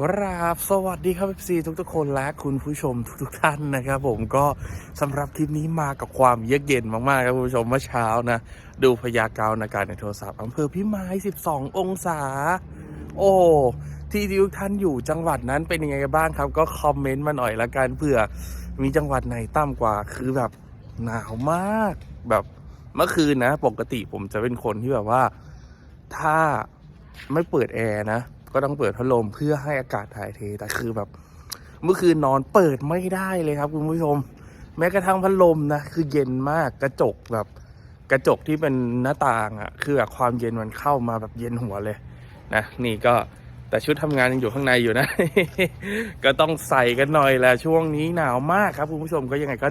กราบสวัสดีครับซีทุกทุกๆคนและคุณผู้ชมทุกๆท่านนะครับ ผมก็สำหรับคลิปนี้มากับความเยือกเย็นมากๆครับคุณผู้ชมเมื่อเช้านะ ดูพยากรณ์อากาศในโทรศัพท์อำเภอพิมาย 12 องศา โอ้ที่ทุกท่านอยู่จังหวัดนั้นเป็นยังไงกันบ้างครับ ก็คอมเมนต์มาหน่อยละกันเผื่อมีจังหวัดไหนต่ำกว่าคือแบบหนาวมากแบบเมื่อคืนนะ ปกติผมจะเป็นคนที่แบบว่า ถ้าไม่เปิดแอร์นะ ก็ต้องเปิดพัดลมเพื่อให้อากาศถ่ายเท แต่คือแบบ เมื่อคืนนอนเปิดไม่ได้เลยครับคุณผู้ชม แม้กระทั่งพัดลมนะคือเย็นมากกระจกแบบ กระจกที่เป็นหน้าต่างอะ่ะ คือแบบความเย็นมันเข้ามาแบบเย็นหัวเลยนะนี่ก็แต่ชุดทำงานยังอยู่ข้างในอยู่นะ ก็ต้องใส่กันหน่อยแหละช่วงนี้หนาวมากครับคุณผู้ชมก็ยังไงก็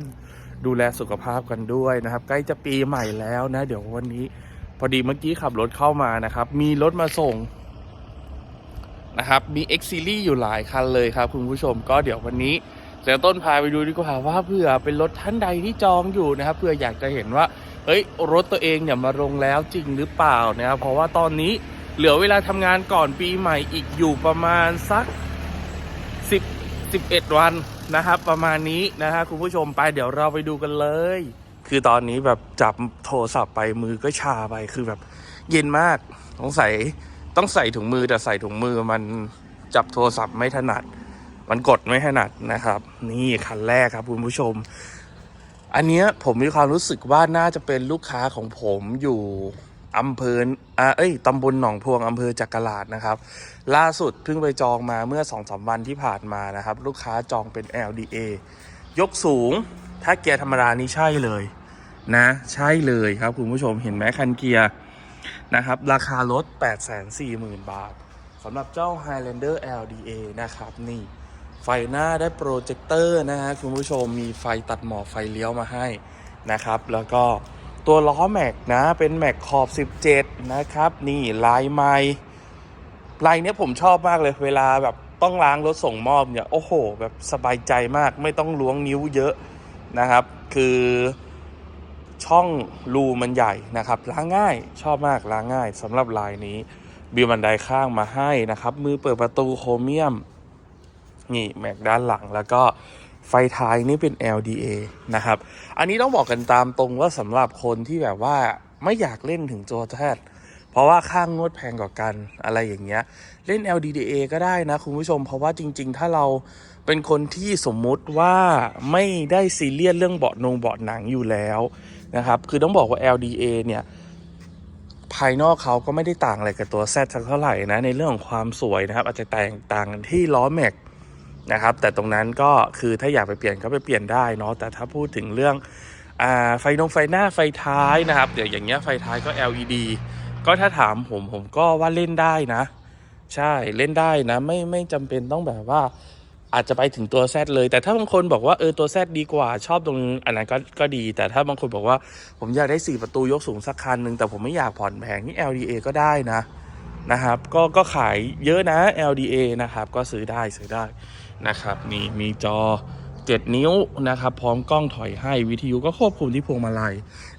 ดูแลสุขภาพกันด้วยนะครับ ใกล้จะปีใหม่แล้วนะ เดี๋ยววันนี้ พอดีเมื่อกี้ขับรถเข้ามานะครับ มีรถมาส่ง นะครับ มี X Series อยู่หลายคันเลยครับคุณผู้ชมก็เดี๋ยววันนี้เดี๋ยต้นพาไปดูดีกว่าว่าเผื่อเป็นรถท่านใดที่จองอยู่นะครับเผื่ออยากจะเห็นว่าเฮ้ยรถตัวเองเนี่ยมาลงแล้วจริงหรือเปล่านะครับเพราะว่าตอนนี้เหลือเวลาทำงานก่อนปีใหม่อีกอยู่ประมาณสัก 10 11 วันนะครับ ประมาณนี้นะฮะคุณผู้ชมไปเดี๋ยวเราไปดูกันเลย คือตอนนี้แบบจับโทรศัพท์ไปมือก็ชาไปคือแบบเย็นมากต้องใส่ ต้องใส่ถุงมือแต่ใส่ถุงมือมันจับโทรศัพท์ไม่ถนัด มันกดไม่ถนัดนะครับ นี่คันแรกครับคุณผู้ชม อันเนี้ยผมมีความรู้สึกว่าน่าจะเป็นลูกค้าของผมอยู่อำเภออ่าเอ้ยตำบลหนองพวงอำเภอจักราดนะครับ ล่าสุดเพิ่งไปจองมาเมื่อ2องสวันที่ผ่านมานะครับ ลูกค้าจองเป็น LDA ยกสูง ถ้าเกียร์ธรรมดานี่ใช่เลย นะ ใช่เลยครับคุณผู้ชมเห็นไหมคันเกียร์ นะครับ ราคารถ 840,000 บาทสำหรับเจ้า Highlander LDA นะครับ นี่ไฟหน้าได้โปรเจคเตอร์นะฮะคุณผู้ชมมีไฟตัดหมอกไฟเลี้ยวมาให้นะครับ แล้วก็ตัวล้อแม็กนะ เป็นแม็กขอบ 17 นะครับ นี่ลายไม้ลายเนี้ยผมชอบมากเลยเวลาแบบต้องล้างรถส่งมอบเนี่ย โอ้โห แบบสบายใจมากไม่ต้องล้วงนิ้วเยอะนะครับ คือ ช่องรูมันใหญ่นะครับล้างง่ายชอบมากล้างง่ายสำหรับลายนี้ บิวบันไดข้างมาให้นะครับ มือเปิดประตูโครเมียม นี่แม็กด้านหลังแล้วก็ไฟท้ายนี่เป็น LDA นะครับ อันนี้ต้องบอกกันตามตรงว่าสำหรับคนที่แบบว่าไม่อยากเล่นถึงโจแทดเพราะว่าค่างงวดแพงกว่ากันอะไรอย่างเงี้ย เล่น LDDA ก็ได้นะคุณผู้ชม เพราะว่าจริง ๆ ถ้าเราเป็นคนที่สมมุติว่าไม่ได้ซีเรียสเรื่องเบาะนงเบาะหนังอยู่แล้ว นะครับ คือต้องบอกว่า LDA เนี่ยภายนอกเขาก็ไม่ได้ต่างอะไรกับตัว Z สักเท่าไหร่นะในเรื่องของความสวยนะครับ อาจจะแตกต่างกันที่ล้อแม็กนะครับ แต่ตรงนั้นก็คือถ้าอยากไปเปลี่ยนก็ไปเปลี่ยนได้เนาะแต่ถ้าพูดถึงเรื่องอไฟนงไฟหน้าไฟท้ายนะครับ เดี๋ยวอย่างเงี้ยไฟท้ายก็ LED ก็ถ้าถามผมผมก็ว่าเล่นได้นะ ใช่เล่นได้นะ ไม่ไม่จำเป็นต้องแบบว่า อาจจะไปถึงตัว Z เลย แต่ถ้าบางคนบอกว่าเออตัว Z ดีกว่าชอบตรงอันนั้นก็ก็ดี แต่ถ้าบางคนบอกว่าผมอยากได้ 4 ประตูยกสูงสักคันหนึ่งแต่ผมไม่อยากผ่อนแพงนี่ LDA ก็ได้นะนะครับ ก็ก็ขายเยอะนะ LDA นะครับ ก็ซื้อได้ซื้อได้นะครับ นี่มีจอ 7 นิ้วนะครับ พร้อมกล้องถอยให้วิทยุก็ควบคุมที่พวงมาลัย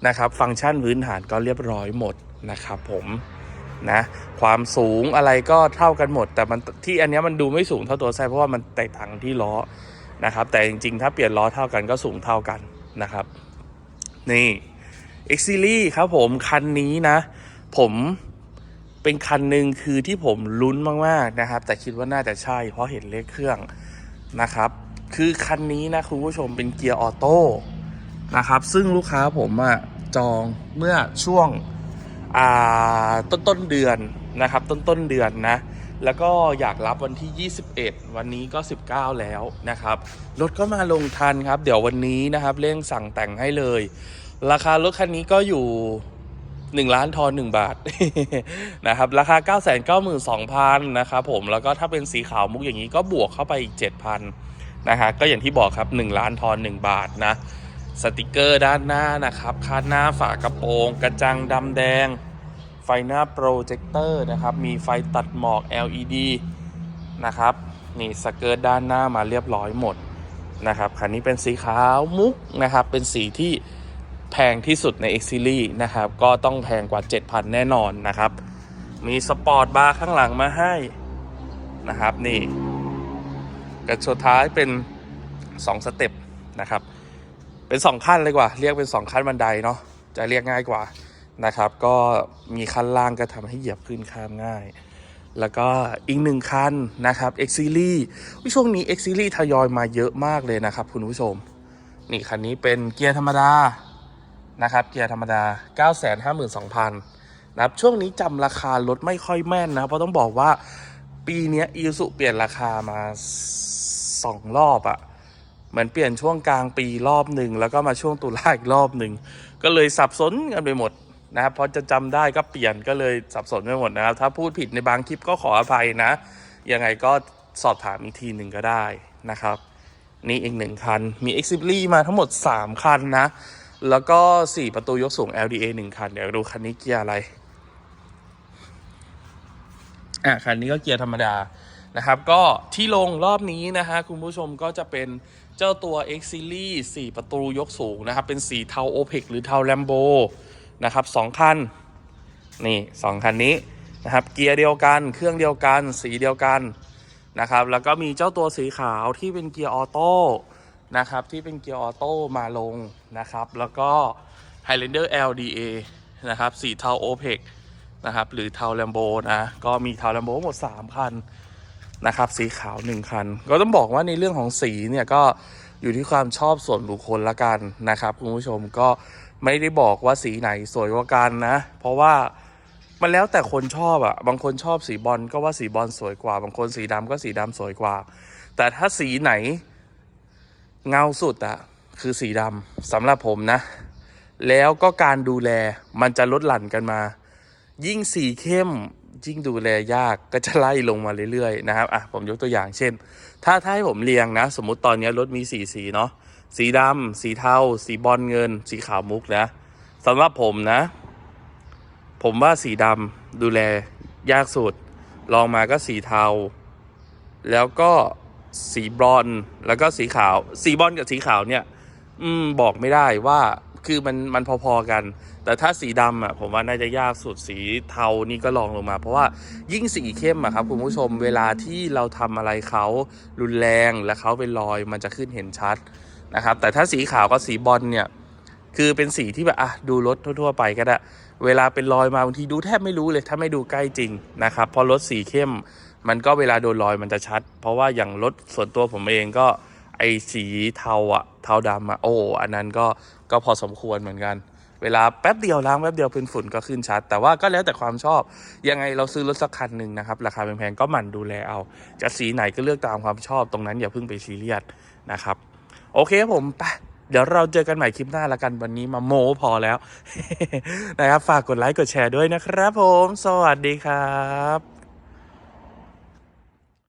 นะครับ ฟังก์ชันพื้นฐานก็เรียบร้อยหมดนะครับผม นะความสูงอะไรก็เท่ากันหมด แต่มันที่อันนี้มันดูไม่สูงเท่าตัวแซเพราะว่ามันแตกต่างที่ล้อนะครับ แต่จริงๆ ถ้าเปลี่ยนล้อเท่ากันก็สูงเท่ากันนะครับ นี่ X Series ครับผมคันนี้นะ ผมเป็นคันหนึ่งคือที่ผมลุ้นมากๆนะครับ แต่คิดว่าน่าจะใช่เพราะเห็นเลขเครื่องนะครับ คือคันนี้นะคุณผู้ชมเป็นเกียร์ออโต้นะครับ ซึ่งลูกค้าผมอะจองเมื่อช่วง ต้นต้นเดือนนะครับ ต้นต้นเดือนนะ แล้วก็อยากรับวันที่ 21 วันนี้ก็ 19 แล้วนะครับรถก็มาลงทันครับ เดี๋ยววันนี้นะครับเร่งสั่งแต่งให้เลย ราคารถคันนี้ก็อยู่1ล้านทอน1บาทนะครับราคา 9 9 2 0 0 0นะครับผมแล้วก็ถ้าเป็นสีขาวมุกอย่างนี้ก็บวกเข้าไปอีก 7,000นะฮะก็อย่างที่บอกครับ 1 ล้านทอน 1 บาทนะสติกเกอร์ด้านหน้านะครับคาดหน้าฝากระโปรง กระจังดำแดง ไฟหน้าโปรเจคเตอร์นะครับ มีไฟตัดหมอก LED นะครับ นี่สเกิร์ตด้านหน้ามาเรียบร้อยหมดนะครับ คันนี้เป็นสีขาวมุกนะครับ เป็นสีที่แพงที่สุดใน X Series นะครับ ก็ต้องแพงกว่า 7,000 แน่นอนนะครับ มีสปอร์ตบาร์ข้างหลังมาให้นะครับ นี่กับสุดท้ายเป็น 2 สเต็ปนะครับ เป็น 2 ขั้นเลยกว่า เรียกเป็น 2 ขั้นบันไดเนาะ จะเรียกง่ายกว่า นะครับ ก็มีขั้นล่างก็ทำให้เหยียบขึ้นข้ามง่าย แล้วก็อีกหนึ่งคันนะครับ X Series อุ๊ยช่วงนี้ X Series ทยอยมาเยอะมากเลยนะครับคุณผู้ชม นี่คันนี้เป็นเกียร์ธรรมดานะครับเกียร์ธรรมดา 952,000นะครับช่วงนี้จำราคารถไม่ค่อยแม่นนะ เพราะต้องบอกว่าปีนี้อีสุเปลี่ยนราคามาสองรอบอะเหมือนเปลี่ยนช่วงกลางปีรอบหนึ่งแล้วก็มาช่วงตุลาอีกรอบหนึ่ง ก็เลยสับสนกันไปหมด นะครับเพอจะจำได้ก็เปลี่ยนก็เลยสับสนไปหมดนะครับ ถ้าพูดผิดในบางคลิปก็ขออภัยนะ ยังไงก็สอบถามอีกทีหนึ่งก็ได้นะครับ นี่อีกหนึ่งคัน มี x อ i มาทั้งหมด 3 คันนะ แล้วก็ 4 ประตูยกสูง LDA 1 คัน เดี๋ยวดูคันนี้เกียร์อะไร อะ คันนี้ก็เกียร์ธรรมดานะครับ ก็ที่ลงรอบนี้นะฮะ คุณผู้ชมก็จะเป็นเจ้าตัว X Series 4 ประตูยกสูงนะครับ เป็นสีเทา OPEC หรือเทา Lambo นะครับสองคันนี่สองคันนี้นะครับเกียร์เดียวกันเครื่องเดียวกันสีเดียวกันนะครับแล้วก็มีเจ้าตัวสีขาวที่เป็นเกียร์ออโต้นะครับที่เป็นเกียร์ออโต้มาลงนะครับแล้วก็ Highlander LDA นะครับสีเทา OPEC นะครับหรือเทา Lambo นะก็มีเทา Lambo หมด 3 คันนะครับสีขาว 1 คัน ก็ต้องบอกว่าในเรื่องของสีเนี่ยก็อยู่ที่ความชอบส่วนบุคคลละกันนะครับคุณผู้ชมก็ ไม่ได้บอกว่าสีไหนสวยกว่ากันนะ เพราะว่ามันแล้วแต่คนชอบอะ่ะ บางคนชอบสีบอลก็ว่าสีบอลสวยกว่า บางคนสีดำก็สีดำสวยกว่า แต่ถ้าสีไหนเงาสุดอะ่ะคือสีดำสำหรับผมนะ แล้วก็การดูแลมันจะลดหลั่นกันมา ยิ่งสีเข้มยิ่งดูแลยากก็จะไล่ลงมาเรื่อยๆนะครับ อะผมยกตัวอย่างเช่น ถ้าถ้าให้ผมเรียงนะ สมมติตอนนี้รถมีสีสีเนาะ สีดำสีเทา สีบอลเงิน สีขาวมุกนะสำหรับผมนะ ผมว่าสีดำดูแลยากสุดลองมาก็สีเทา แล้วก็สีบอนซ์แล้วก็สีขาว สีบอนซ์กับสีขาวเนี่ย อืมบอกไม่ได้ว่าคือมันมันพอๆกัน แต่ถ้าสีดำอะผมว่าน่าจะยากสุดสีเทานี่ก็ลองลงมา เพราะว่ายิ่งสีเข้มอะครับคุณผู้ชมเวลาที่เราทำอะไรเขารุนแรงและเขาเป็นรอยมันจะขึ้นเห็นชัด นะครับ แต่ถ้าสีขาวกับสีบอลเนี่ย คือเป็นสีที่แบบอะดูรถทั่ว ๆ ไปก็ได้ เวลาเป็นรอยมาบางทีดูแทบไม่รู้เลย ถ้าไม่ดูใกล้จริงนะครับเพราะรถสีเข้ม มันก็เวลาโดนรอยมันจะชัด เพราะว่าอย่างรถส่วนตัวผมเองก็ไอสีเทาอะเทาดำอะโอ้อันนั้นก็ก็พอสมควรเหมือนกัน เวลาแป๊บเดียวล้างแป๊บเดียวเป็นฝุ่นก็ขึ้นชัด แต่ว่าก็แล้วแต่ความชอบ ยังไงเราซื้อรถสักคันหนึ่งนะครับ ราคาแพงๆก็หมั่นดูแลเอา จะสีไหนก็เลือกตามความชอบตรงนั้นอย่าเพิ่งไปซีเรียสนะครับ โอเคครับผมไปเดี๋ยวเราเจอกันใหม่คลิปหน้าละกันวันนี้มาโมพอแล้ว นะครับ ฝากกดไลค์กดแชร์ด้วยนะครับผม สวัสดีครับ